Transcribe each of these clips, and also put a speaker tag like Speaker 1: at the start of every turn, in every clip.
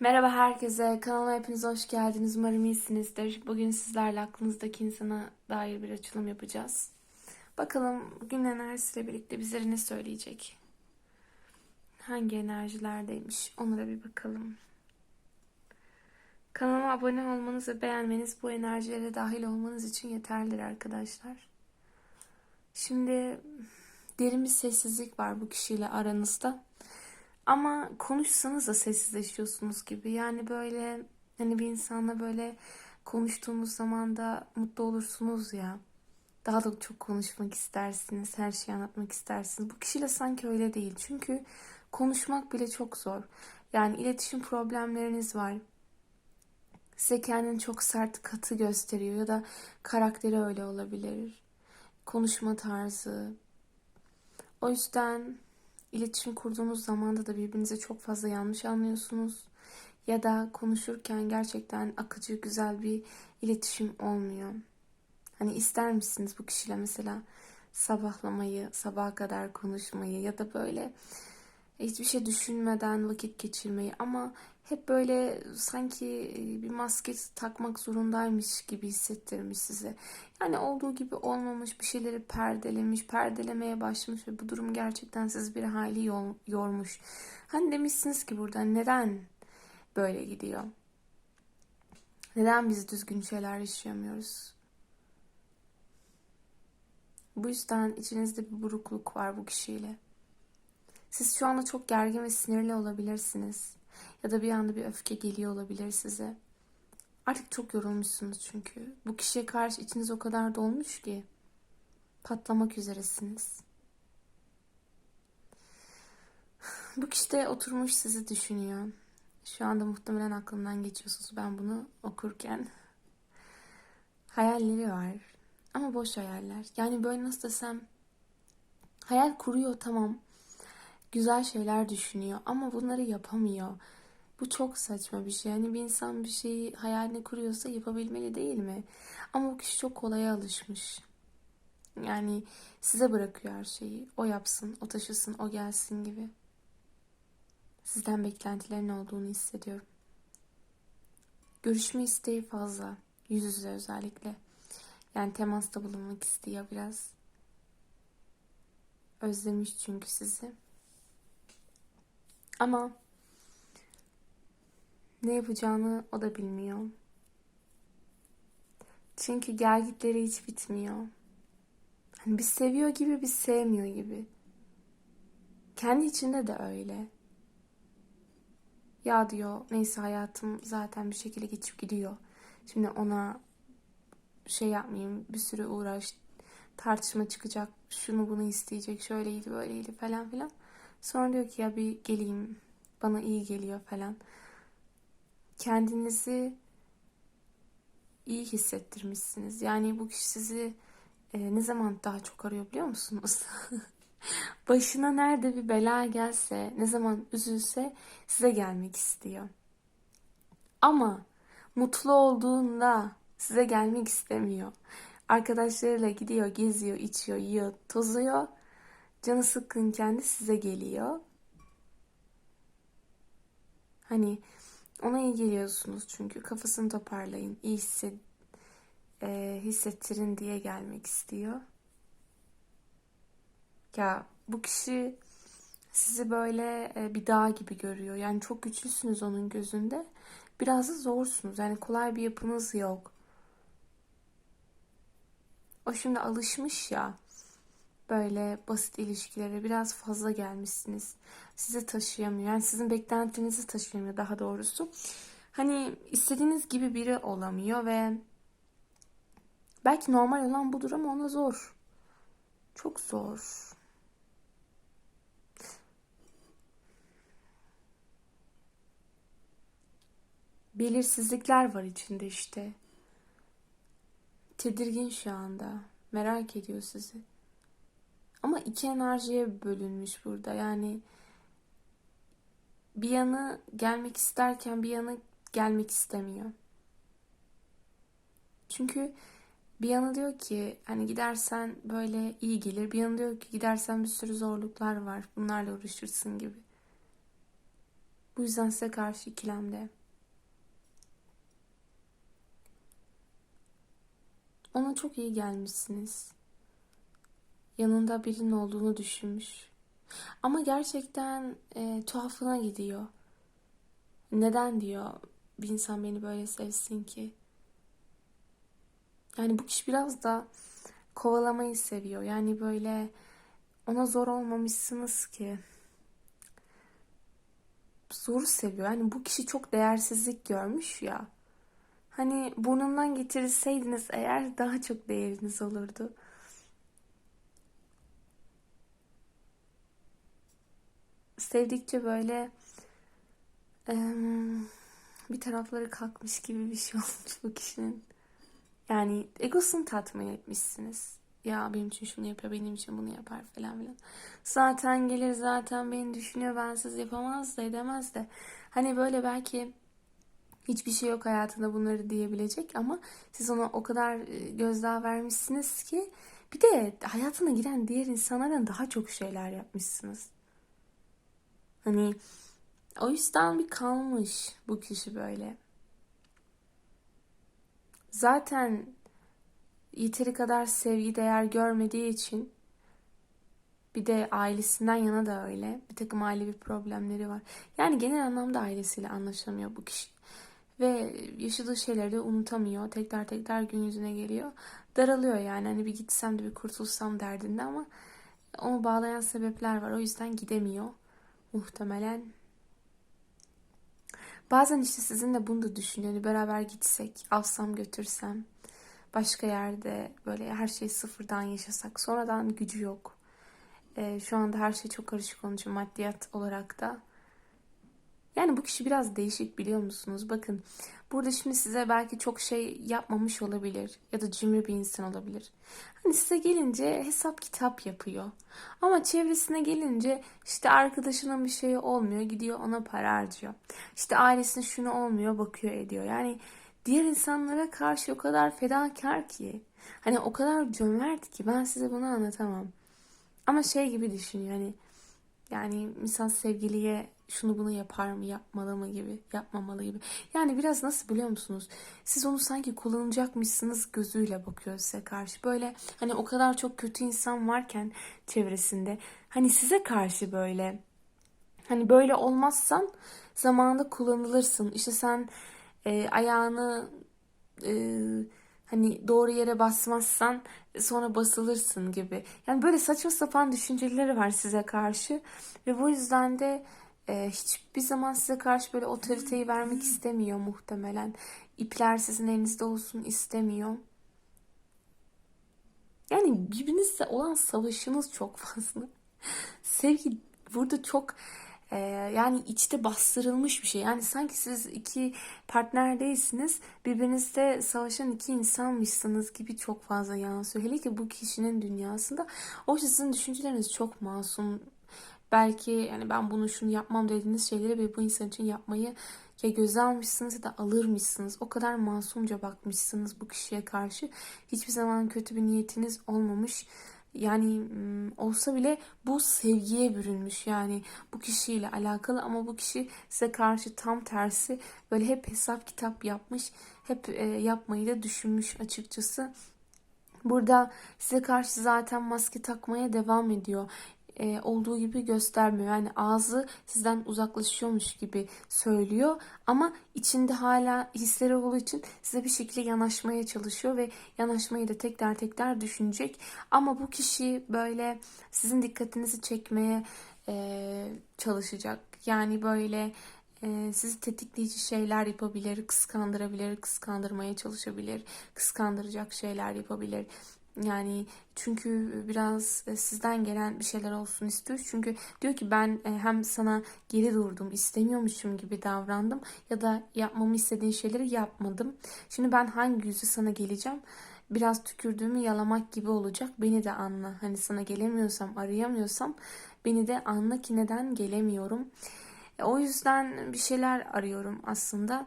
Speaker 1: Merhaba herkese, kanalıma hepiniz hoş geldiniz. Umarım iyisinizdir. Bugün sizlerle aklınızdaki insana dair bir açılım yapacağız. Bakalım bugün enerjisiyle birlikte bizlere ne söyleyecek? Hangi enerjilerdeymiş? Onlara bir bakalım. Kanalıma abone olmanız ve beğenmeniz bu enerjilere dahil olmanız için yeterlidir arkadaşlar. Şimdi derin bir sessizlik var bu kişiyle aranızda. Ama konuşsanız da sessizleşiyorsunuz gibi. Yani böyle hani bir insanla böyle konuştuğunuz zaman da mutlu olursunuz ya. Daha da çok konuşmak istersiniz, her şeyi anlatmak istersiniz. Bu kişiyle sanki öyle değil. Çünkü konuşmak bile çok zor. Yani iletişim problemleriniz var. Size kendini çok sert, katı gösteriyor ya da karakteri öyle olabilir. Konuşma tarzı. O yüzden İletişim kurduğunuz zamanda da birbirinize çok fazla yanlış anlıyorsunuz. Ya da konuşurken gerçekten akıcı, güzel bir iletişim olmuyor. Hani ister misiniz bu kişiyle mesela sabahlamayı, sabaha kadar konuşmayı ya da böyle hiçbir şey düşünmeden vakit geçirmeyi ama hep böyle sanki e, bir maske takmak zorundaymış gibi hissettirmiş size. Yani olduğu gibi olmamış bir şeyleri perdelemiş, perdelemeye başlamış ve bu durum gerçekten sizi bir hayli yormuş. Hani demişsiniz ki burada neden böyle gidiyor? Neden biz düzgün şeyler yaşayamıyoruz? Bu yüzden içinizde bir burukluk var bu kişiyle. Siz şu anda çok gergin ve sinirli olabilirsiniz. Ya da bir anda bir öfke geliyor olabilir size. Artık çok yorulmuşsunuz çünkü. Bu kişiye karşı içiniz o kadar dolmuş ki. Patlamak üzeresiniz. Bu kişi de oturmuş sizi düşünüyor. Şu anda muhtemelen aklımdan geçiyorsunuz ben bunu okurken. Hayalleri var. Ama boş hayaller. Yani böyle nasıl desem hayal kuruyor tamam güzel şeyler düşünüyor ama bunları yapamıyor. Bu çok saçma bir şey. Yani bir insan bir şeyi hayalini kuruyorsa yapabilmeli değil mi? Ama bu kişi çok kolaya alışmış. Yani size bırakıyor her şeyi. O yapsın, o taşısın, o gelsin gibi. Sizden beklentilerin olduğunu hissediyorum. Görüşme isteği fazla. Yüz yüze özellikle. Yani temasta bulunmak istiyor biraz. Özlemiş çünkü sizi. Ama ne yapacağını o da bilmiyor. Çünkü gelgitleri hiç bitmiyor. Hani bir seviyor gibi bir sevmiyor gibi. Kendi içinde de öyle. Ya diyor neyse hayatım zaten bir şekilde geçip gidiyor. Şimdi ona şey yapmayayım bir sürü uğraş tartışma çıkacak şunu bunu isteyecek şöyleydi böyleydi falan filan. Sonra diyor ki ya bir geleyim bana iyi geliyor falan. Kendinizi iyi hissettirmişsiniz. Yani bu kişi sizi e, ne zaman daha çok arıyor biliyor musunuz? Başına nerede bir bela gelse, ne zaman üzülse size gelmek istiyor. Ama mutlu olduğunda size gelmek istemiyor. Arkadaşlarıyla gidiyor, geziyor, içiyor, yiyor, tozuyor. Canı sıkkınken de size geliyor. Hani ona iyi geliyorsunuz çünkü kafasını toparlayın, iyi hisset, e, hissettirin diye gelmek istiyor. Ya bu kişi sizi böyle e, bir dağ gibi görüyor. Yani çok güçlüsünüz onun gözünde. Biraz da zorsunuz. Yani kolay bir yapınız yok. O şimdi alışmış ya böyle basit ilişkilere biraz fazla gelmişsiniz. Sizi taşıyamıyor. Yani sizin beklentinizi taşıyamıyor daha doğrusu. Hani istediğiniz gibi biri olamıyor ve belki normal olan budur ama ona zor. Çok zor. Belirsizlikler var içinde işte. Tedirgin şu anda. Merak ediyor sizi. Ama iki enerjiye bölünmüş burada. Yani bir yanı gelmek isterken bir yanı gelmek istemiyor. Çünkü bir yanı diyor ki hani gidersen böyle iyi gelir. Bir yanı diyor ki gidersen bir sürü zorluklar var. Bunlarla uğraşırsın gibi. Bu yüzden size karşı ikilemde. Ona çok iyi gelmişsiniz. Yanında birinin olduğunu düşünmüş. Ama gerçekten e, tuhafına gidiyor. Neden diyor bir insan beni böyle sevsin ki? Yani bu kişi biraz da kovalamayı seviyor. Yani böyle ona zor olmamışsınız ki. Zoru seviyor. Yani bu kişi çok değersizlik görmüş ya. Hani burnundan getirseydiniz eğer daha çok değeriniz olurdu. Sevdikçe böyle bir tarafları kalkmış gibi bir şey olmuş bu kişinin. Yani egosunu tatmin etmişsiniz. Ya benim için şunu yapıyor, benim için bunu yapar falan filan. Zaten gelir zaten beni düşünüyor, bensiz yapamaz da edemez de. Hani böyle belki hiçbir şey yok hayatında bunları diyebilecek ama siz ona o kadar e, gözdağı vermişsiniz ki bir de hayatına giren diğer insanlardan daha çok şeyler yapmışsınız. Hani o yüzden bir kalmış bu kişi böyle. Zaten yeteri kadar sevgi değer görmediği için bir de ailesinden yana da öyle. Bir takım ailevi problemleri var. Yani genel anlamda ailesiyle anlaşamıyor bu kişi. Ve yaşadığı şeyleri de unutamıyor. Tekrar tekrar gün yüzüne geliyor. Daralıyor yani. Hani bir gitsem de bir kurtulsam derdinde ama onu bağlayan sebepler var. O yüzden gidemiyor. Muhtemelen. Bazen işte sizinle bunu da düşünüyor. Hani beraber gitsek, alsam götürsem. Başka yerde böyle her şeyi sıfırdan yaşasak. Sonradan gücü yok. Ee, şu anda her şey çok karışık onun için maddiyat olarak da. Yani bu kişi biraz değişik biliyor musunuz? Bakın burada şimdi size belki çok şey yapmamış olabilir ya da cimri bir insan olabilir. Hani size gelince hesap kitap yapıyor. Ama çevresine gelince işte arkadaşına bir şey olmuyor gidiyor ona para harcıyor. İşte ailesine şunu olmuyor bakıyor ediyor. Yani diğer insanlara karşı o kadar fedakar ki. Hani o kadar cömert ki ben size bunu anlatamam. Ama şey gibi düşünüyor hani yani misal sevgiliye şunu bunu yapar mı, yapmalı mı gibi, yapmamalı gibi. Yani biraz nasıl biliyor musunuz? Siz onu sanki kullanacakmışsınız gözüyle bakıyor size karşı. Böyle hani o kadar çok kötü insan varken çevresinde hani size karşı böyle hani böyle olmazsan zamanında kullanılırsın. İşte sen e, ayağını e, hani doğru yere basmazsan sonra basılırsın gibi. Yani böyle saçma sapan düşünceleri var size karşı ve bu yüzden de e, hiçbir zaman size karşı böyle otoriteyi vermek istemiyor muhtemelen. İpler sizin elinizde olsun istemiyor. Yani birbirinizle olan savaşınız çok fazla. Sevgi burada çok e, yani içte bastırılmış bir şey. Yani sanki siz iki partner değilsiniz. Birbirinizde savaşan iki insanmışsınız gibi çok fazla yansıyor. Hele ki bu kişinin dünyasında. O sizin düşünceleriniz çok masum belki yani ben bunu şunu yapmam dediğiniz şeyleri ve bu insan için yapmayı ya göze almışsınız ya da alırmışsınız. O kadar masumca bakmışsınız bu kişiye karşı. Hiçbir zaman kötü bir niyetiniz olmamış. Yani olsa bile bu sevgiye bürünmüş yani bu kişiyle alakalı ama bu kişi size karşı tam tersi böyle hep hesap kitap yapmış hep e, yapmayı da düşünmüş açıkçası. Burada size karşı zaten maske takmaya devam ediyor e, olduğu gibi göstermiyor. Yani ağzı sizden uzaklaşıyormuş gibi söylüyor ama içinde hala hisleri olduğu için size bir şekilde yanaşmaya çalışıyor ve yanaşmayı da tekrar tekrar düşünecek. Ama bu kişi böyle sizin dikkatinizi çekmeye e, çalışacak. Yani böyle e, sizi tetikleyici şeyler yapabilir, kıskandırabilir, kıskandırmaya çalışabilir, kıskandıracak şeyler yapabilir. Yani çünkü biraz e, sizden gelen bir şeyler olsun istiyor. Çünkü diyor ki ben e, hem sana geri durdum, istemiyormuşum gibi davrandım ya da yapmamı istediğin şeyleri yapmadım. Şimdi ben hangi yüzü sana geleceğim? Biraz tükürdüğümü yalamak gibi olacak. Beni de anla. Hani sana gelemiyorsam, arayamıyorsam beni de anla ki neden gelemiyorum. E, o yüzden bir şeyler arıyorum aslında.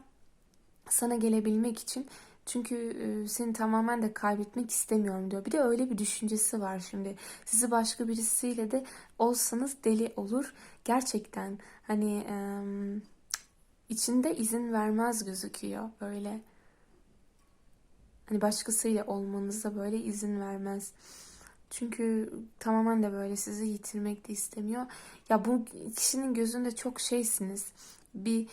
Speaker 1: Sana gelebilmek için çünkü e, seni tamamen de kaybetmek istemiyorum diyor. Bir de öyle bir düşüncesi var şimdi. Sizi başka birisiyle de olsanız deli olur. Gerçekten hani içinde izin vermez gözüküyor böyle. Hani başkasıyla olmanıza böyle izin vermez. Çünkü tamamen de böyle sizi yitirmek de istemiyor. Ya bu kişinin gözünde çok şeysiniz. Bir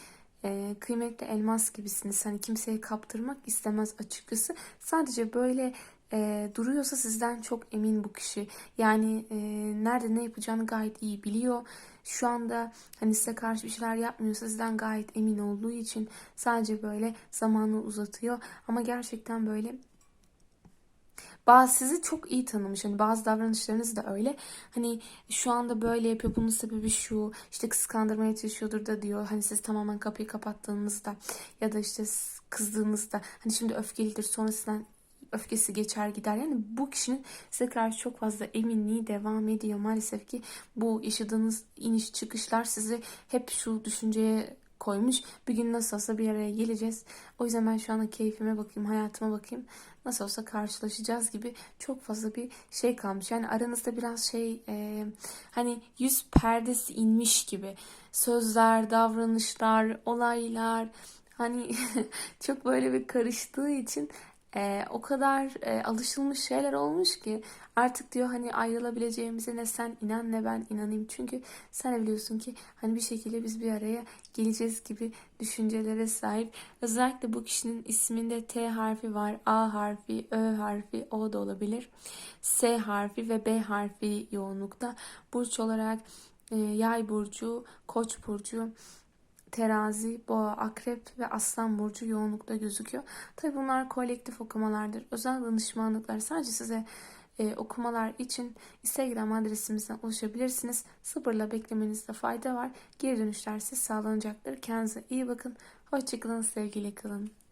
Speaker 1: e, kıymetli elmas gibisiniz. Hani kimseye kaptırmak istemez açıkçası. Sadece böyle e, duruyorsa sizden çok emin bu kişi. Yani e, nerede ne yapacağını gayet iyi biliyor. Şu anda hani size karşı bir şeyler yapmıyorsa sizden gayet emin olduğu için sadece böyle zamanı uzatıyor. Ama gerçekten böyle bazı sizi çok iyi tanımış. Hani bazı davranışlarınız da öyle. Hani şu anda böyle yapıyor. Bunun sebebi şu. işte kıskandırmaya çalışıyordur da diyor. Hani siz tamamen kapıyı kapattığınızda ya da işte kızdığınızda hani şimdi öfkelidir sonrasında öfkesi geçer gider. Yani bu kişinin size karşı çok fazla eminliği devam ediyor. Maalesef ki bu yaşadığınız iniş çıkışlar sizi hep şu düşünceye koymuş. Bir gün nasıl olsa bir araya geleceğiz. O yüzden ben şu anda keyfime bakayım, hayatıma bakayım. Nasıl olsa karşılaşacağız gibi çok fazla bir şey kalmış. Yani aranızda biraz şey e, hani yüz perdesi inmiş gibi. Sözler, davranışlar, olaylar hani çok böyle bir karıştığı için e, o kadar e, alışılmış şeyler olmuş ki artık diyor hani ayrılabileceğimize ne sen inan ne ben inanayım. Çünkü sen de biliyorsun ki hani bir şekilde biz bir araya geleceğiz gibi düşüncelere sahip. Özellikle bu kişinin isminde T harfi var, A harfi, Ö harfi, O da olabilir. S harfi ve B harfi yoğunlukta. Burç olarak e, Yay burcu, Koç burcu, terazi, boğa, akrep ve aslan burcu yoğunlukta gözüküyor. Tabi bunlar kolektif okumalardır. Özel danışmanlıklar sadece size e, okumalar için Instagram adresimizden ulaşabilirsiniz. Sabırla beklemenizde fayda var. Geri dönüşler size sağlanacaktır. Kendinize iyi bakın. Hoşçakalın, sevgiyle kalın.